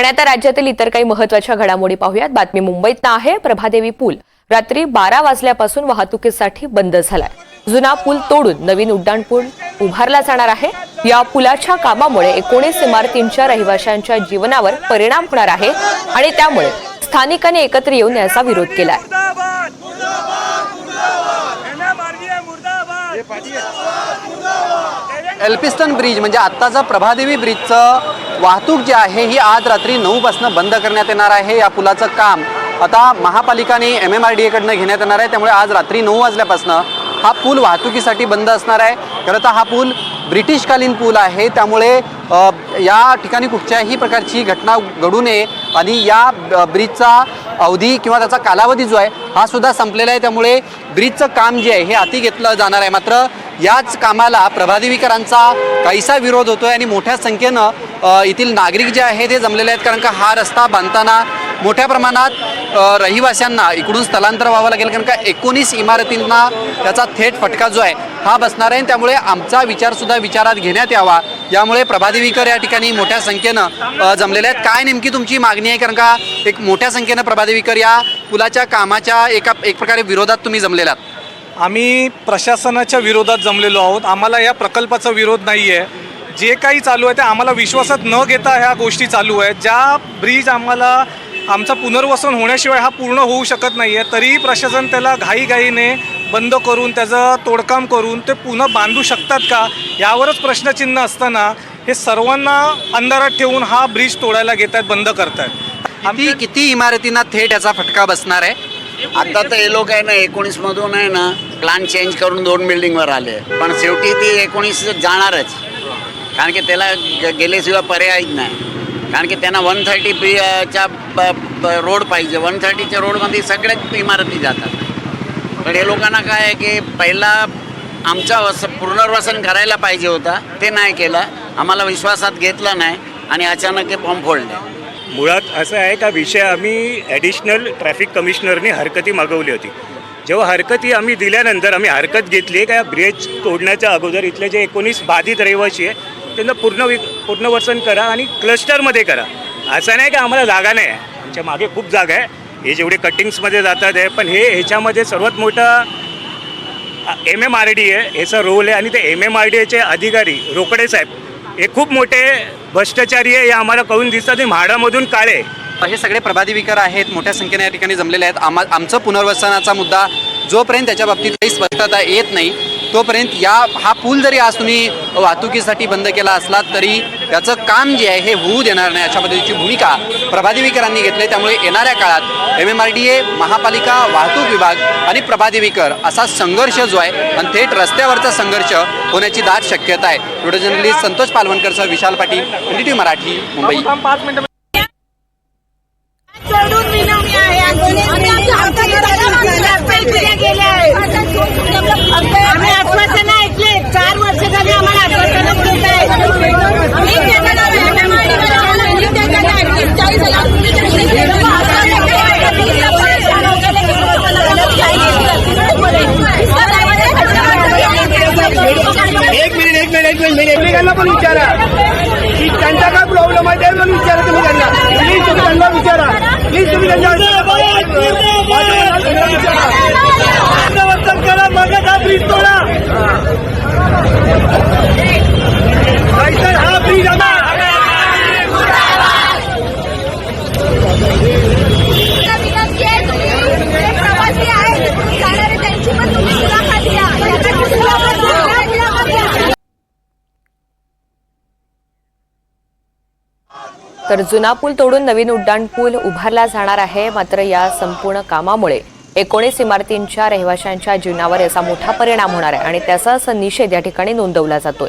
आणि आता राज्यातील इतर काही महत्त्वाच्या घडामोडी पाहूयात. बातमी मुंबईत आहे. प्रभादेवी पूल रात्री बारा वाजल्यापासून वाहतुकीसाठी बंद झालाय. जुना पूल तोडून नवीन उड्डाण पूल उभारला जाणार आहे. या पुलाच्या कामामुळे एकोणीस इमारतींच्या रहिवाशांच्या जीवनावर परिणाम होणार आहे आणि त्यामुळे स्थानिकांनी एकत्र येऊन याचा विरोध केलाय. एल्पिस्टन ब्रिज म्हणजे आत्ताचा प्रभादेवी ब्रिजचं वाहतूक जी आहे ही आज रात्री नऊपासून बंद करण्यात येणार आहे या पुलाचं काम. आता महापालिकाने एम एम आर डी एकडनं घेण्यात येणार आहे त्यामुळे आज रात्री नऊ वाजल्यापासून हा पूल वाहतुकीसाठी बंद असणार आहे. खरं तर हा पूल ब्रिटिशकालीन पूल आहे त्यामुळे या ठिकाणी कुठच्याही प्रकारची घटना घडू नये आणि या ब्रिजचा अवधी किंवा त्याचा कालावधी जो आहे हा सुद्धा संपलेला आहे. त्यामुळे ब्रिजचं काम जे आहे हे हाती घेतलं जाणार आहे. मात्र याच कामाला प्रभादेवीकरांचा काहीसा विरोध होतो आहे आणि मोठ्या संख्येनं येथील नागरिक जे आहे ते जमलेले आहेत कारण का हा रस्ता बांधताना मोठ्या प्रमाणात रहिवाशांना इकडून स्थलांतर व्हावं लागेल कारण का एकोणीस इमारतींना त्याचा थेट फटका जो आहे हा बसणार आहे. त्यामुळे आमचा विचारसुद्धा विचारात घेण्यात यावा. यामुळे प्रभादेवीकर या ठिकाणी मोठ्या संख्येनं जमलेले आहेत. काय नेमकी तुमची मागणी आहे कारण का एक मोठ्या संख्येनं प्रभादेवीकर या पुलाच्या कामाच्या एका एक प्रकारे विरोधात तुम्ही जमलेला आहात? आम्ही प्रशासनाच्या विरोधात जमलेलो आहोत. आम्हाला या प्रकल्पाचा विरोध नाही आहे जे काही चालू आहे ते आम्हाला विश्वासात न घेता ह्या गोष्टी चालू आहेत. ज्या ब्रिज आम्हाला आमचं पुनर्वसन होण्याशिवाय हा पूर्ण होऊ शकत नाही आहे तरीही प्रशासन त्याला घाईघाईने बंद करून त्याचं तोडकाम करून ते पुन्हा बांधू शकतात का? यावरच प्रश्नचिन्ह असताना हे सर्वांना अंधारात ठेवून हा ब्रिज तोडायला घेत आहेत बंद करतायत. किती किती इमारतींना थेट याचा फटका बसणार आहे? आता तर हे लोक आहे ना एकोणीस मधून आहे ना प्लॅन चेंज करून दोन बिल्डिंगवर आले. पण शेवटी ती एकोणीस जाणारच. कारण की त्याला ग- गेल्याशिवाय पर्यायच नाही. कारण की त्यांना वन थर्टी पी च्या ब- ब- रोड पाहिजे. वन थर्टीच्या रोडमध्ये सगळ्याच इमारती जातात. पण हे लोकांना काय आहे की पहिला आमचा वस पुनर्वसन करायला पाहिजे होता. ते नाही केलं. आम्हाला विश्वासात घेतलं नाही आणि अचानक ते बॉम्ब फोडले. मुळात असं आहे का विषय आम्ही ॲडिशनल ट्रॅफिक कमिशनरने हरकती मागवली होती. जेव्हा हरकती आम्ही दिल्यानंतर आम्ही हरकत घेतली आहे का? ब्रिज तोडण्याच्या अगोदर इथले जे एकोणीस बाधित रहिवासी आहे त्यांना पूर्ण वि पुनर्वसन करा आणि क्लस्टरमध्ये करा. असं नाही की आम्हाला जागा नाही. आहे आमच्या मागे खूप जागा आहे. हे जेवढे कटिंग्समध्ये जातात आहे पण हे ह्याच्यामध्ये सर्वात मोठं एम एम आर डी आहे. याचा रोल आहे. आणि ते एम एम आर डी एचे अधिकारी रोकडे साहेब हे खूप मोठे भ्रष्टाचारी आहे. हे आम्हाला कळून दिसतात. ते म्हाडामधून काळे हे सगळे प्रभादेवीकर आहेत. मोठ्या संख्येने या ठिकाणी जमलेले आहेत. आम्हा आमचं पुनर्वसनाचा मुद्दा जोपर्यंत त्याच्या बाबतीत काही स्पष्टता येत नाही तोपर्यंत या हा पूल जरी आज तुम्ही वाहतुकीसाठी बंद केला असला तरी त्याचं काम जे आहे हे होऊ देणार नाही. अशा पद्धतीची भूमिका प्रभादेवीकरांनी घेतली त्यामुळे येणाऱ्या काळात M M R D A महापालिका वाहतूक विभाग आणि प्रभादेवीकर असा संघर्ष जो आहे आणि थेट रस्त्यावरचा संघर्ष होण्याची दाट शक्यता आहे. व्हिडिओ जर्नलिस्ट संतोष पालवणकरसह विशाल पाटील एन डी मराठी मुंबई पाच मिनिटं सोडून विनवणी आहे आमची. आम्ही आमच्या हक्काचे पैसे गेले आहे आम्ही आश्वासन ऐकले चार वर्ष झाली आम्हाला आश्वासन देत आहे मी देणार आहे. आम्हाला मी देणार आहे. तीस चाळीस हजार तुम्ही तरी दिले. मिनिट एक मिनिट एकमेकांना पण विचारा. की त्यांचा काय प्रॉब्लेम आहे ते पण विचारा तुम्ही त्यांना. प्लीज तुम्ही त्यांना विचारा. प्लीज तुम्ही त्यांना विचारा. मगच हा ब्रिज तोडा नाहीतर हा ब्रिज आम्हा विनंती आहे तुम्ही जे प्रवासी आहेत तिकडून जाणारे त्यांची पण तुम्ही मुलाखत घ्या त्यांची मुलाखत घ्या. मुलाखत घ्या तर जुना पूल तोडून नवीन उड्डाण पूल उभारला जाणार आहे मात्र या संपूर्ण कामामुळे एकोणीस इमारतींच्या रहिवाशांच्या जीवनावर याचा मोठा परिणाम होणार आहे आणि त्याचाच निषेध या ठिकाणी नोंदवला जातोय.